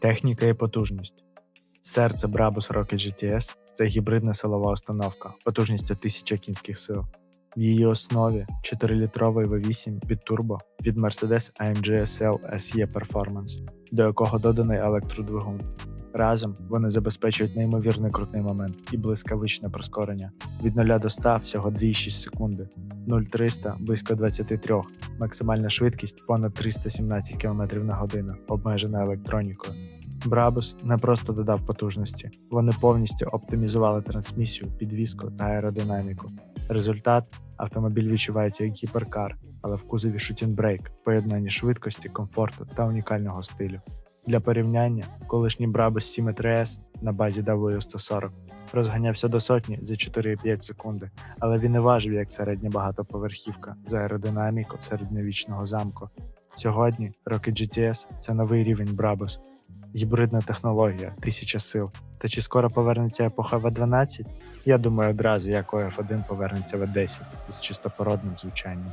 Техніка і потужність. Серце Brabus Rocket GTS це гібридна силова установка потужністю 1000 кінських сил. В її основі 4-літровий V8 бітурбо від Mercedes AMG SL SE Performance, до якого доданий електродвигун. Разом вони забезпечують неймовірний крутний момент і блискавичне прискорення від 0 до 100 всього 2,6 секунди, 0-300 близько 23, максимальна швидкість понад 317 км на годину, обмежена електронікою. Брабус не просто додав потужності, вони повністю оптимізували трансмісію, підвіску та аеродинаміку. Результат автомобіль відчувається як гіперкар, але в кузові шутінбрейк, поєднання швидкості, комфорту та унікального стилю. Для порівняння, колишній Brabus 7.3S на базі W140 розганявся до сотні за 4,5 секунди, але він не важив як середня багатоповерхівка за аеродинаміку середньовічного замку. Сьогодні Rocket GTS – це новий рівень Brabus, гібридна технологія, тисяча сил. Та чи скоро повернеться епоха В12? Я думаю, одразу як у F1 повернеться в 10 з чистопородним звучанням.